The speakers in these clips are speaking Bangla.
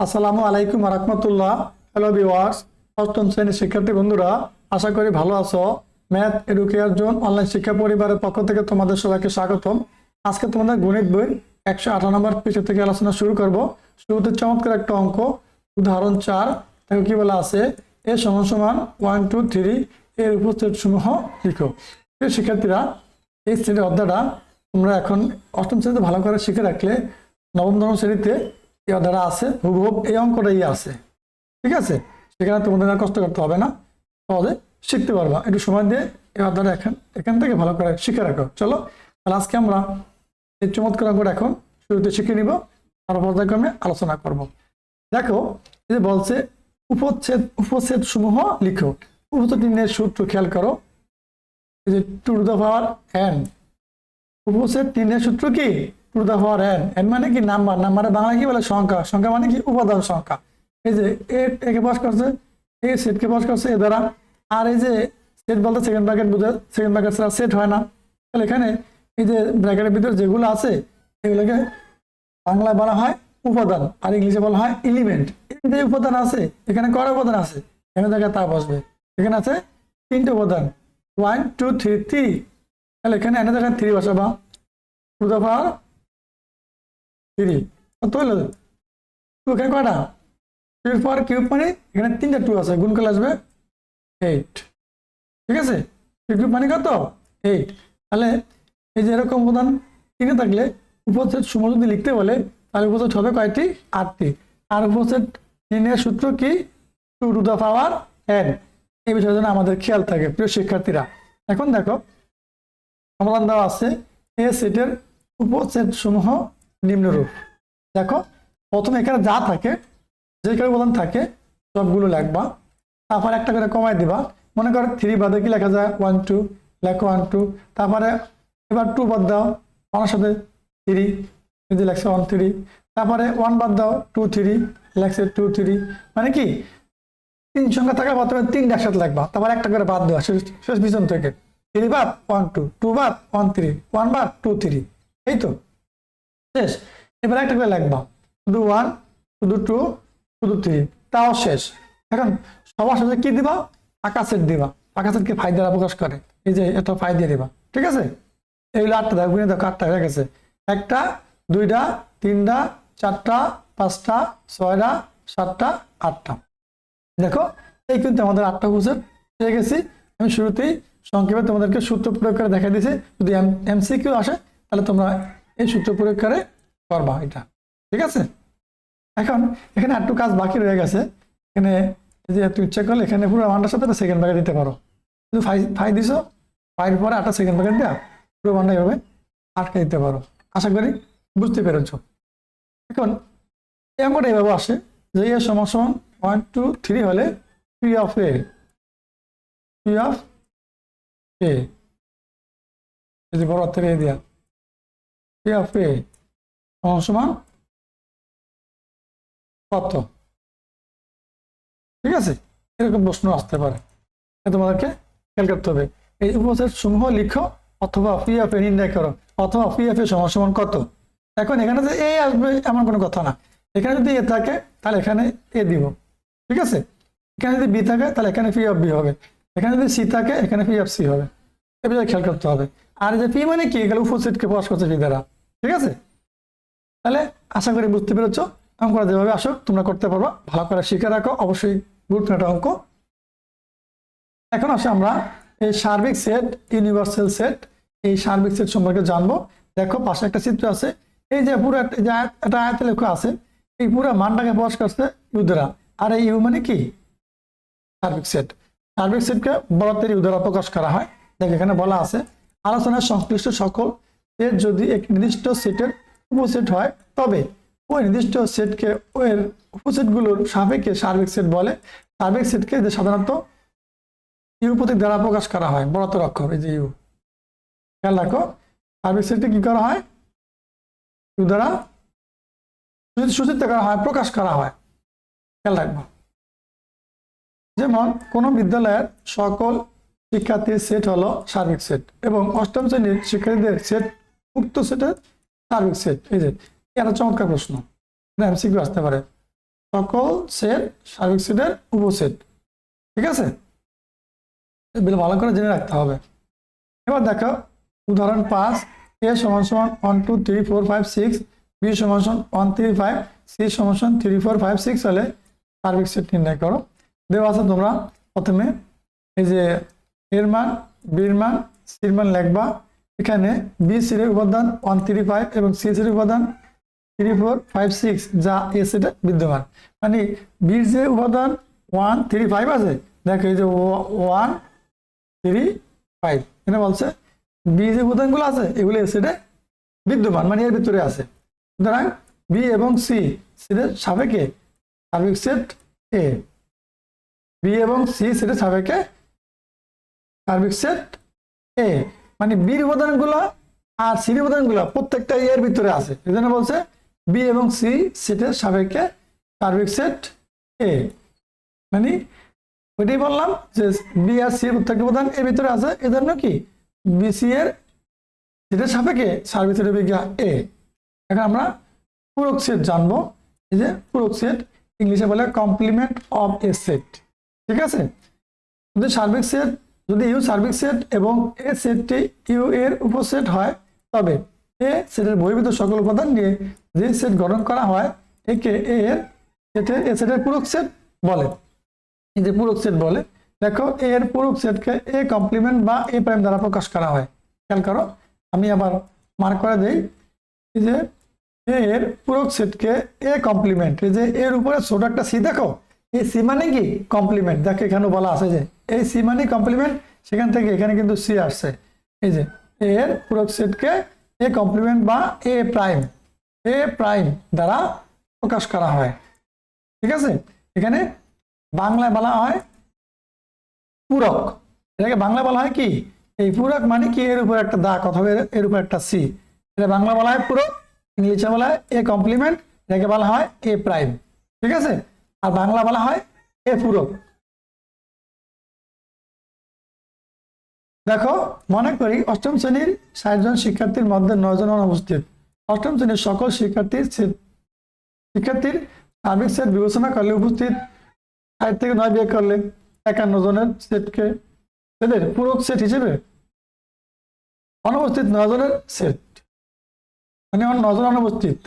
আসসালামু আলাইকুম রহমতুল্লাহ। হ্যালো ভিওয়ার্স অষ্টম শ্রেণির শিক্ষার্থী বন্ধুরা, আশা করি ভালো আছো। ম্যাথ এডুকেয়ার জোন অনলাইন শিক্ষা পরিবারের পক্ষ থেকে তোমাদের সবাইকে স্বাগতম। আজকে তোমাদের গণিত বই একশো আঠারো নম্বর পৃষ্ঠা থেকে আলোচনা শুরু করব। শুরুতে চমৎকার একটা অঙ্ক, উদাহরণ চার। তাকে কি বলা আছে? এ সমান সমান ওয়ান টু থ্রি এর উপস্থিত সমূহ লিখো শিক্ষার্থীরা, এই শ্রেণির অধ্যায়টা তোমরা এখন অষ্টম শ্রেণীতে ভালো করে শিখে রাখলে নবম, দশম শ্রেণীতে এই অধ্যায়টা আছে হুবহুব এই অঙ্কটাই আছে। ঠিক আছে? সেখানে তোমাদের আর কষ্ট করতে হবে না। সহজে শিখতে পারবা। একটু সময় দিয়ে এই অধ্যায়টা এখান এখান থেকে ভালো করে শিখে রাখো। চলো, তাহলে আজকে আমরা এই চমৎকার অঙ্কটা এখন শুরুতে শিখে নিব। আর পর্যায়ক্রমে আলোচনা করব। দেখো যে বলছে, উপচ্ছেদ উপচ্ছেদ সমূহ লিখো উপচ্ছেদ সূত্র খেয়াল করো। যে টু দ্য পাওয়ার এন। উপসেট তিনের সূত্র কি? টু দা এন এন মানে কি নাম্বার? নাম্বারে বাংলা কি বলে? সংখ্যা। সংখ্যা মানে কি? উপাদান সংখ্যা। এই যে একে পাস করছে, এ সেটকে পাস করছে, এ দ্বারা। আর এই যে সেট বলতে সেকেন্ড ব্র্যাকেট বুঝে সেকেন্ড ব্র্যাকেট ছাড়া সেট হয় না। তাহলে এখানে এই যে ব্র্যাকেটের ভিতরে যেগুলো আছে, এগুলোকে বাংলায় বলা হয় উপাদান আর ইংলিশে বলা হয় এলিমেন্ট যে উপাদান আছে, এখানে কয়টা উপাদান আছে? এখানে জায়গায় তা বসবে। এখানে আছে তিনটে উপাদান ওয়ান টু থ্রি থ্রি তাহলে এখানে এনে জায়গায় থ্রি বসাবা। টু দা পাওয়ার থ্রি কত হলো টু এখানে কয়টা? টু পাওয়ার কিউব মানে এখানে তিনটা টু আছে, গুণ করলে আসবে এইট ঠিক আছে? টু কিউব মানে কত? এইট তাহলে এই যে এরকম উপাদান তিনে থাকলে উপস্থিত সময় যদি লিখতে বলে, তাহলে উপস্থিত হবে কয়টি? আটটি। আর উপস্থিত তিনের সূত্র কি? Two to the power n এই বিষয়ের জন্য আমাদের খেয়াল থাকে, প্রিয় শিক্ষার্থীরা। এখন দেখো, সমাধান দেওয়া আছে, এ সেটের উপসেট সমূহ নিম্নরূপ দেখো, প্রথমে এখানে যা থাকে, যে কোনো উপাদান থাকে, সবগুলো লিখবা। তারপর একটা করে কমাই দিবা। মনে করো থ্রি বাদে কি লেখা যায়? ওয়ান টু লেখো ওয়ান টু তারপরে এবার টু বাদ দাও ওয়ানের সাথে থ্রি যদি লেখছে ওয়ান থ্রি তারপরে ওয়ান বাদ দাও টু থ্রি লেখছে টু থ্রি মানে কি? তিন সংখ্যা থাকা প্রথমে তিনটা একসাথে লাগবা তারপর একটা করে বাদ দেওয়া শেষ শেষ পিছন থেকে। থ্রি বাদ ওয়ান টু টু বাদ ওয়ান থ্রি ওয়ান বাদ টু থ্রি এই তো। শেষ। এবার একটা করে লাগবা শুধু ওয়ান শুধু টু শুধু থ্রি তাও শেষ। এখন সবার সাথে কি দিবা? সেট দিবা। সেটকে ফাই দ্বারা প্রকাশ করে। এই যে এত ফাই দিয়ে দিবা। ঠিক আছে? এইগুলো আটটা দেখো দেখো আটটা হয়ে গেছে। একটা, দুইটা, তিনটা, চারটা, পাঁচটা, ছয়টা, সাতটা, আটটা। দেখো, এই কিন্তু আমাদের আটটা কোষের পেয়ে গেছি। আমি শুরুতেই সংক্ষেপে তোমাদেরকে সূত্র প্রয়োগ করে দেখা দিয়েছি। যদি এমসিকিউ আসে, তাহলে তোমরা এই সূত্র প্রয়োগ করে করবা এটা। ঠিক আছে? এখন এখানে একটু কাজ বাকি রয়ে গেছে। এখানে যদি একটু ইচ্ছা করলে, এখানে পুরো ওয়ানটার সাথে একটা সেকেন্ড ভাগে দিতে পারো। শুধু ফাই ফাই দিছো ফাইয়ের পরে আটটা সেকেন্ড ভাগে দেওয়া পুরো ওয়ানটা এভাবে আটকে দিতে পারো। আশা করি বুঝতে পেরেছ। এখন এই অঙ্কটা এইভাবে আসে যে এ সমান ওয়ান টু থ্রি হলে P of A P of A যদি বড় এ দেওয়া পি অফ এ সমান কত ঠিক আছে? এরকম প্রশ্ন আসতে পারে। তোমাদেরকে খেয়াল করতে হবে। এই উপসেট সমূহ লিখো, অথবা পি অফ এ নির্ণয় করো, অথবা পি অফ এ সমান সমান কত? এখন এখানে যে এ আসবে এমন কোনো কথা না। এখানে যদি এ থাকে, তাহলে এখানে এ দিব। ঠিক আছে? এখানে যদি বি থাকে, তাহলে এখানে পি অফ বি হবে। এখানে যদি সি থাকে, এখানে পি অফ সি হবে। এ বিষয়ে খেয়াল করতে হবে। আর যে পি মানে কি? এগুলো উপসেটকে প্রকাশ করছে পি দ্বারা। ঠিক আছে? তাহলে আশা করি বুঝতে পেরেছ। অঙ্কটা যেভাবে আসুক তোমরা করতে পারবা। ভালো করে শিখে রাখো অবশ্যই গুরুত্বপূর্ণ অঙ্ক। এখন আসে আমরা এই সার্বিক সেট, ইউনিভার্সাল সেট। এই সার্বিক সেট সম্পর্কে জানব। দেখো, পাশে একটা চিত্র আছে। এই যে পুরো একটা- আয়াত- লেখা আছে, এই পুরো মানটাকে প্রকাশ করছে ইউ আর এই ইউ মানে কি? সার্বিক সেট। সার্বিক সেটকে বড়তের ইউ দ্বারা প্রকাশ করা হয়। দেখ, এখানে বলা আছে, আলোচনার সংশ্লিষ্ট সকল সেট যদি এক নির্দিষ্ট সেটের উপসেট হয়, তবে ওই নির্দিষ্ট সেটকে ওই উপসেটগুলোর সাপেক্ষে সার্বিক সেট বলে। সার্বিক সেটকে যে সাধারণত ইউ প্রতীক দ্বারা প্রকাশ করা হয় বড়তর অক্ষর, এই যে ইউ। খেয়াল রাখো, সার্বিক সেটকে কি করা হয়? ইউ দ্বারা সূচিত করা হয়, প্রকাশ করা হয়। খেয়াল রাখব। যেমন, কোনো বিদ্যালয়ের সকল শিক্ষার্থীর সেট হলো সার্বিক সেট এবং অষ্টম শ্রেণির শিক্ষার্থীদের সেট উক্ত সেটের সার্বিক সেট। এই যে এটা চমৎকার প্রশ্ন। এমসিকিউ আসতে পারে। সকল সেট সার্বিক সেটের উপসেট ঠিক আছে? ভালো করে জেনে রাখতে হবে। এবার দেখো, উদাহরণ পাঁচ, এ সমান সমান one two three four five six B সমান সমান ওয়ান থ্রি ফাইভ সি সমান সমান থ্রি ফোর ফাইভ সিক্স হলে সার্বিক সেট নির্ণয় করো। দেওয়া আছে তোমরা প্রথমে এই যে, এর মান বির মান সির মান লিখবা। এখানে বি সিরের উপাদান ওয়ান থ্রি ফাইভ এবং সি সিরের উপাদান থ্রি ফোর ফাইভ সিক্স যা এ সেটে বিদ্যমান। মানে বির যে উপাদান ওয়ান থ্রি ফাইভ আছে, দেখো এই যে ওয়ান থ্রি ফাইভ এখানে বলছে বি যে উপাদানগুলো আছে, এগুলো এ সেটে বিদ্যমান মানে এর ভিতরে আছে। সুতরাং বি এবং সি সেটের সাপেক্ষে সার্বিক সেট এ বি এবং সি সেটের সাপেক্ষে সার্বিক সেট এ মানে বির উপাদানগুলো আর সির উপাদানগুলো প্রত্যেকটা এর ভিতরে আছে। এই জন্য বলছে বি এবং সি সেটের সাপেক্ষে সার্বিক সেট এ। মানে ওইটাই বললাম যে বি আর সি প্রত্যেকটা উপাদান এর ভিতরে আছে। এজন্য কি বিসি এর সেটের সাপেক্ষে সার্বিক সেটের বিজ্ঞা এ। এখন আমরা পূরক সেট জানব। এই যে পূরক সেট ইংলিশে বলে কমপ্লিমেন্ট অফ এ সেট ঠিক আছে? সার্বিক সেট যদি ইউ সার্বিক সেট এবং এ সেটটি ইউ এর উপসেট হয়, তবে এ সেটের বহির্ভূত সকল উপাদান নিয়ে যে সেট গঠন করা হয়, একে এ এর সেটের এ সেটের পূরক সেট বলে। এই যে পূরক সেট বলে, দেখো এ এর পূরক সেটকে এ কমপ্লিমেন্ট বা এ প্রাইম দ্বারা প্রকাশ করা হয়। খেয়াল করো, আমি আবার মার্ক করে দেই যে এ এর পূরক সেটকে এ কমপ্লিমেন্ট এই যে এর উপরে ছোট একটা সি দেখো এই সি মানে কি? কমপ্লিমেন্ট দেখো এখানে বলা আছে যে, এই সি মানে কমপ্লিমেন্ট সেখান থেকে এখানে কিন্তু সি আসছে। এই যে এর পূরক সেটকে এ কমপ্লিমেন্ট বা এ প্রাইম এ প্রাইম দ্বারা প্রকাশ করা হয়। ঠিক আছে? এখানে বাংলায় বলা হয় পূরক। এটাকে বাংলা বলা হয় কি? এই পূরক মানে কি? এর উপর একটা দাগ অথবা এর উপর একটা সি। এটা বাংলা বলা হয় পূরক ইংলিশে বলা হয় এ কমপ্লিমেন্ট এটাকে বলা হয় এ প্রাইম ঠিক আছে? আর বাংলা বলা হয় এ পূরক দেখো, মনে করি অষ্টম শ্রেণির ষাট জন শিক্ষার্থীর মধ্যে নয় জন অনুপস্থিত। অষ্টম শ্রেণির সকল শিক্ষার্থীর শিক্ষার্থীর সার্বিক সেট বিবেচনা করলে উপস্থিত ষাট থেকে নয় বিয়ে করলে একান্ন জনের সেটকে সেটের পূরক সেট হিসেবে অনুপস্থিত নয় জনের সেট। মানে নজন অনুপস্থিত,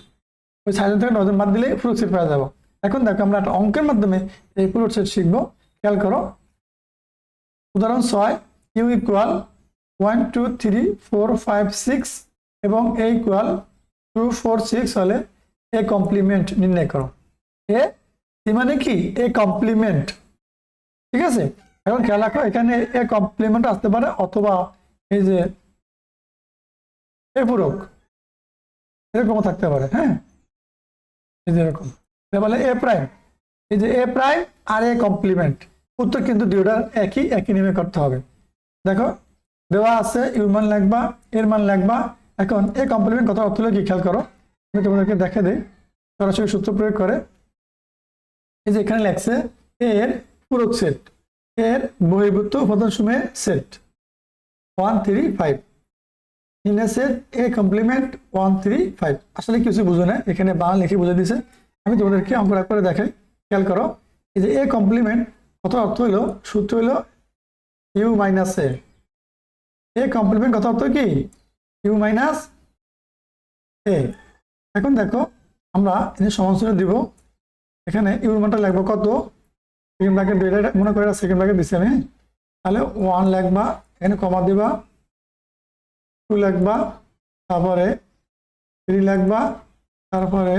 ওই ষাটজন থেকে নজন বাদ দিলেই পূরক সেট পাওয়া যাব। এখন দেখো আমরা একটা অঙ্কের মাধ্যমে এই পূরক সেট শিখব। খেয়াল করো। উদাহরণ ছয় U equal one two three four five six এবং A equal two four six হলে এ কমপ্লিমেন্ট নির্ণয় করো। এ মানে কি? এ কমপ্লিমেন্ট ঠিক আছে? এখন খেয়াল রাখো, এখানে এ কমপ্লিমেন্ট আসতে পারে অথবা এই যে এ পূরক। এরকমও থাকতে পারে হ্যাঁ? এই যে এরকম। বলে এ প্রাইম এই যে এ প্রাইম আর এ কমপ্লিমেন্ট উত্তর কিন্তু দুইটা একই একই নেমে করতে হবে। দেখো, দেওয়া আছে ইউর মান লাগবা, এর মান লাগবা। এখন এ কমপ্লিমেন্ট কত অর্থ কি? খেয়াল করো। আমি তোমাদেরকে দেখে দিই। সরাসরি সূত্র প্রয়োগ করে। এই যে এখানে লেখছে এর পূরক সেট, এর বহির্ভূত উপাদান সময়ের set one three five in A set A complement one three five আসলে কিছু বুঝো না। এখানে বাংলা লিখে বুঝে দিছে। আমি তোমাদেরকে অঙ্কটা করে দেখাই। খেয়াল করো, এই যে এ কমপ্লিমেন্ট কত অর্থ হইল? সূত্র হইল U minus A A complement কত অর্থ কি? ইউ মাইনাস এ এখন দেখো, আমরা এখানে সমালোচনা দিব। এখানে ইউর মানটা লাগবে কত? সেকেন্ড ব্র্যাকেট দুইটা মনে করে সেকেন্ড ব্র্যাকেট দিচ্ছি আমি। তাহলে ওয়ান লাগবা, এখানে কমা দিবা। টু লাগবা, তারপরে থ্রি লাগবা, তারপরে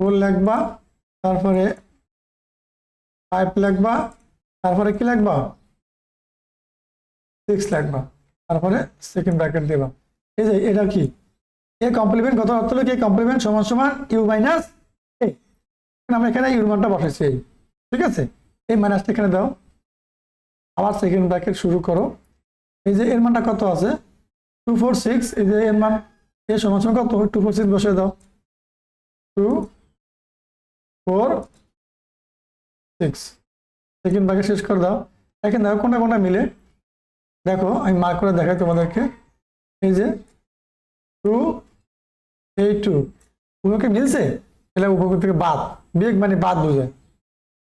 ফোর লাগবা, তারপরে ফাইভ লাগবা, তারপরে কি লাগবা? সিক্স লাগবা, তারপরে সেকেন্ড ব্র্যাকেট দিবা। এই যে, এটা কি? এ কমপ্লিমেন্ট কত অর্থ হলো কি? কমপ্লিমেন্ট সমান সমান ইউ মাইনাস এ আমরা এখানে ইউর মানটা বসাইছি। এই। ঠিক আছে? এই মাইনাসটা এখানে দাও। আবার সেকেন্ড ব্র্যাকেট শুরু করো। এই যে, এর মানটা কত আছে? টু ফোর সিক্স এই যে, এর মান এ সমান সমান কত? টু ফোর সিক্স বসে দাও। Two four six. Second bracket শেষ করে দাও। এখন দেখো কোনটা কোনটা মিলে। দেখো, আমি মার্ক করে দেখাই তোমাদেরকে। এই যে টু, এই টু। উভয়কে মিলছে? এলে উপকূল থেকে বাদ। বিয়োগ মানে বাদ বোঝায়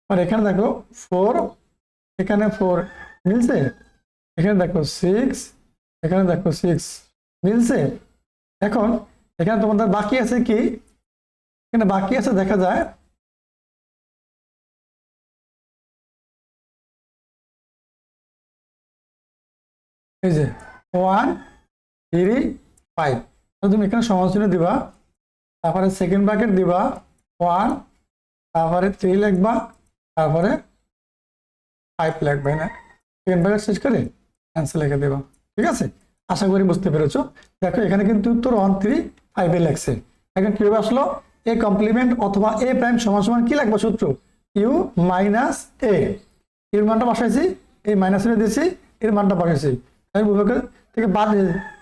আর এখানে দেখো ফোর, এখানে ফোর। মিলছে? এখানে দেখো সিক্স, এখানে দেখো সিক্স। মিলছে? এখন, এখানে তোমাদের বাকি আছে কি? এখানে বাকি আছে দেখা যায় এই যে ওয়ান থ্রি ফাইভ তুমি এখানে সমালোচনা দিবা, তারপরে সেকেন্ড ব্র্যাকেট দিবা ওয়ান তারপরে থ্রি লিখবা, তারপরে ফাইভ লিখবে না? সেকেন্ড ব্র্যাকেট শেষ করে অ্যান্সার লিখে দেবা, ঠিক আছে? আশা করি বুঝতে পেরেছ। দেখো, এখানে কিন্তু উত্তর ওয়ান থ্রি ফাইভে লেখছে। এখন কীভাবে আসলো? এ কমপ্লিমেন্ট অথবা এ প্রাইম সমান সমান কি লাগবে সূত্র? ইউ মাইনাস এ এর মানটা বসাইছি এই মাইনাস দিয়েছি এর মানটা বসাইছি। বিভাগের থেকে বাদ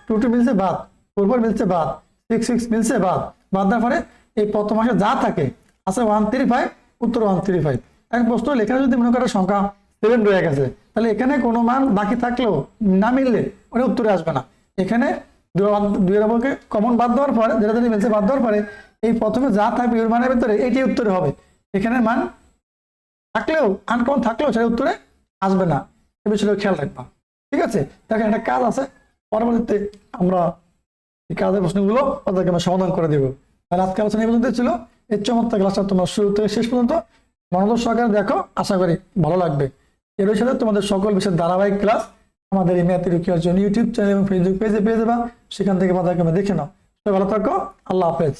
টু টু মিলছে বাদ ফোর ফোর মিলছে বাদ সিক্স সিক্স মিলছে বাদ। বাদ দেওয়ার পরে এই প্রথম মাসে যা থাকে, আছে ওয়ান থ্রি ফাইভ উত্তর ওয়ান থ্রি ফাইভ এখন প্রশ্ন এখানে যদি মনে করো সংখ্যা সেভেন রয়ে গেছে, তাহলে এখানে কোনো মান বাকি থাকলেও না মিললে ওটা উত্তরে আসবে না। এখানে দুই নম্বরকে কমন বাদ দেওয়ার পরে, যেটা যদি মিলছে বাদ দেওয়ার পরে, এই প্রথমে যা থাকবে এর মানের ভিতরে এটি উত্তরে হবে। এখানে মান থাকলেও আনকমন থাকলেও সেটা উত্তরে আসবে না। এ বিষয়ে খেয়াল রাখবা। ঠিক আছে? দেখেন একটা কাজ আছে। পরবর্তীতে আমরা এই কাজের প্রশ্নগুলো তাদেরকে আমরা সমাধান করে দেবো। তাহলে আজকে আলোচনা এই পর্যন্ত ছিল। এই চমৎকার ক্লাসটা তোমার শুরু থেকে শেষ পর্যন্ত মনোযোগ সহকারে দেখো। আশা করি ভালো লাগবে। এর সাথে তোমাদের সকল বিষয়ের ধারাবাহিক ক্লাস আমাদের এই ম্যাথ রুকিয়ার জন্য ইউটিউব চ্যানেল এবং ফেসবুক পেজে পেয়ে যাবা। সেখান থেকে বাধাকে দেখে নাও। ভালো থাকো। আল্লাহ হাফেজ।